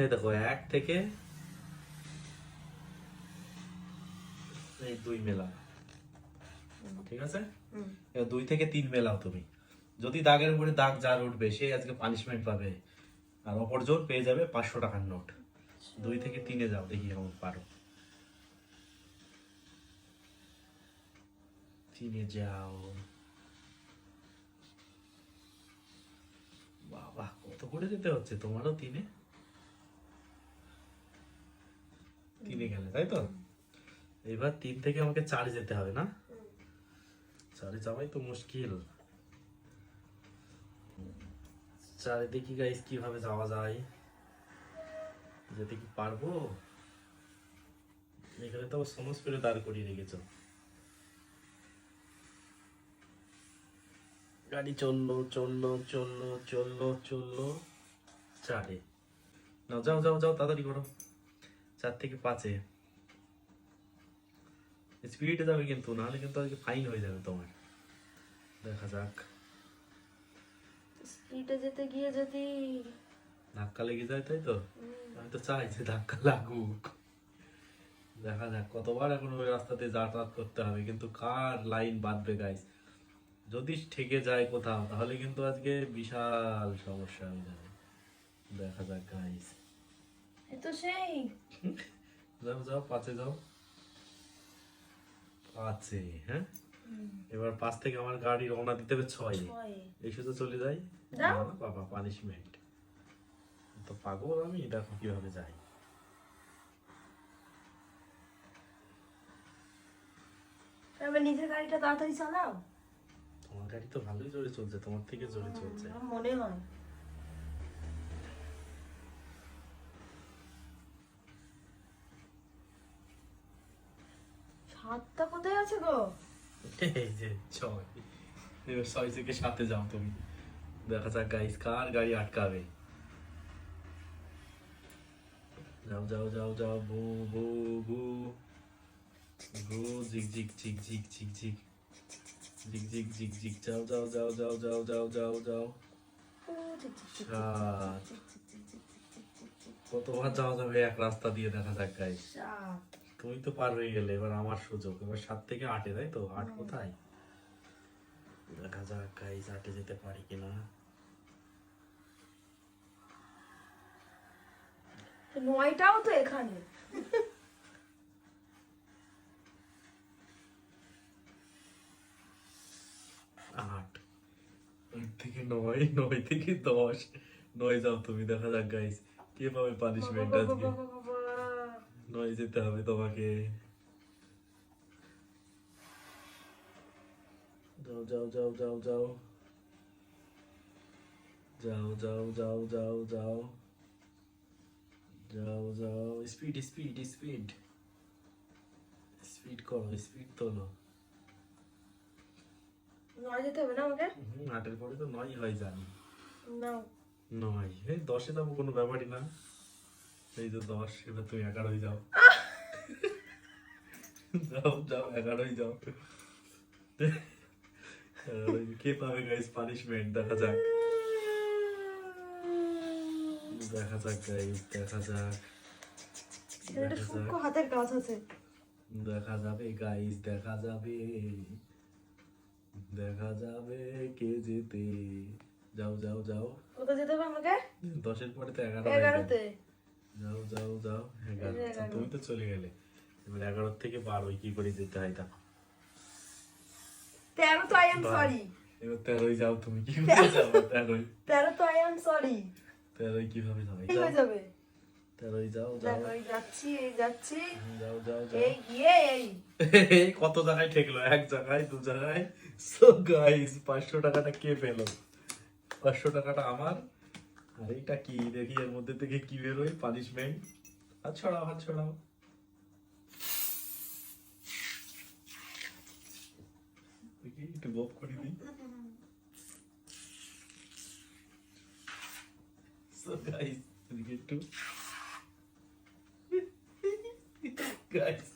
এই দেখো এক থেকে এই দুই মেলা। ঠিক আছে? দুই থেকে তিন মেলাও তুমি। যদি দাগের উপরে দাগ যার উঠবে সে আজকে পানিশমেন্ট পাবে। আর অপরজন পেয়ে যাবে পাঁচশো টাকার নোট। দুই থেকে তিনে যাও দেখি কেমন পারো। তিনে যাও। বাবা কত করে যেতে হচ্ছে? তোমারও তিনে? তাই তো? এবার তিন থেকে আমাকে চারে যেতে হবে না? চারে যাওয়াই তো মুশকিল। চারে দেখি গাইস কীভাবে যাওয়া যায়? যেতে কি পারব? এখানে তো সমস্ত করে দাঁড় করিয়ে রেখেছ। গাড়ি চলল চলল চলল চলল চলল। চারে। না যাও যাও যাও, তাড়াতাড়ি করো। চার থেকে পাঁচে। স্পিডে যাবে কিন্তু নাহলে কিন্তু আজকে ফাইন হয়ে যাবে তোমার। দেখা যাক। স্পিডে যেতে গিয়ে যদি ধাক্কা লেগে যায় তাই তো? আমি তো চাই যে ধাক্কা লাগুক। দেখা যাক কতবার এখন ওই রাস্তাতে যাতায়াত করতে হবে কিন্তু কার লাইন বাঁধবে গাইস যদি ঠেকে যায় কোথাও তাহলে কিন্তু আজকে বিশাল সমস্যা হয়ে যাবে। দেখা যাক গাইস এ তো সেই। যাও যাও পাঁচে যাও। পাঁচে হ্যাঁ? এবার পাঁচ থেকে আমার গাড়ি রওনা দিতে হবে ছয় ছয় এই শুধু চলে যাই। বাবা পানিশমেন্ট তো পাগল আমি দেখো কীভাবে যাই? এবার নিজের গাড়িটা তাড়াতাড়ি চালাও। তোমার গাড়ি তো ভালোই জোরে চলছে তোমার থেকে জোরে চলছে। মনে হয়। সাতটা কোথায় আছে গো এই যে ছয় এবার ছয় থেকে সাথে যাও তুমি দেখা যাক গাইস কার গাড়ি আটকাবে যাও যাও যাও যাও জিগ জিগ জিগ জিগ জিগ জিগ জিগ জিগ জিগ যাও যাও যাও যাও যাও যাও যাও যাও কতবার যাওয়া যাবে এক রাস্তা দিয়ে দেখা যাক গাইস তুমি তো পার হয়ে গেলে এবার আমার সুযোগ। এবার সাত থেকে আটে তাই তো? আট কোথায়? দেখা যাক গাইস আটে যেতে পারি কিনা। নয়টাও তো এখানে। আট। থেকে নয় নয় থেকে দশ। নয় যাও তুমি দেখা যাক গাইস কে পাবে পানিশমেন্ট আজকে নয় যেতে হবে তোমাকে যাও যাও যাও যাও যাও যাও যাও যাও যাও যাও যাও যাও স্পিড স্পিড স্পিড স্পিড করো স্পিড তোলো নয় যেতে হবে না আমাকে? আটের পরে তো নয় হয় জানি। না। নয়। এই দশে যাব কোনো ব্যাপারই না। এই তো দশ এবার তুমি এগারোই যাও। যাও যাও যাও। কে পাবে গাইস পানিশমেন্ট দেখা যাক। দেখা যাক গাইস দেখা যাক। দেখা হাতের কাজ আছে। দেখা যাবে গাইস দেখা যাবে। দেখা যাবে কে যেতে যাও যাও যাও। কোথায় যেতে হবে আমাকে? দশের পরে তো এগারো এগারোতে। যাও যাও যাও। এগারো এই যে এগারো। তুমি তো চলে গেলে। এবার এগারো থেকে বারো কি করে যেতে হয় তা? তেরো তো আই এম সরি এবার তেরোই যাও তুমি কি করে যাব তেরোই? তেরো তো আই এম সরি তেরোই কীভাবে যাবে? হয়ে যাবে। তেরোই যাও যাও। যাচ্ছি এই যাচ্ছি। যাও যাও যাও। এই গিয়ে এই। এই কত জায়গায় ঠেকলো? এক জায়গায় দু জায়গায়। সো গাইস পাঁচশো টাকাটা কে পেল? পাঁচশো টাকাটা আমার? আর এইটা কি? দেখি এর মধ্যে থেকে কি বেরোয়? পানিশমেন্ট হাত ছড়াও হাত ছড়াও দেখি, একটু গপ করে দিই। গাইস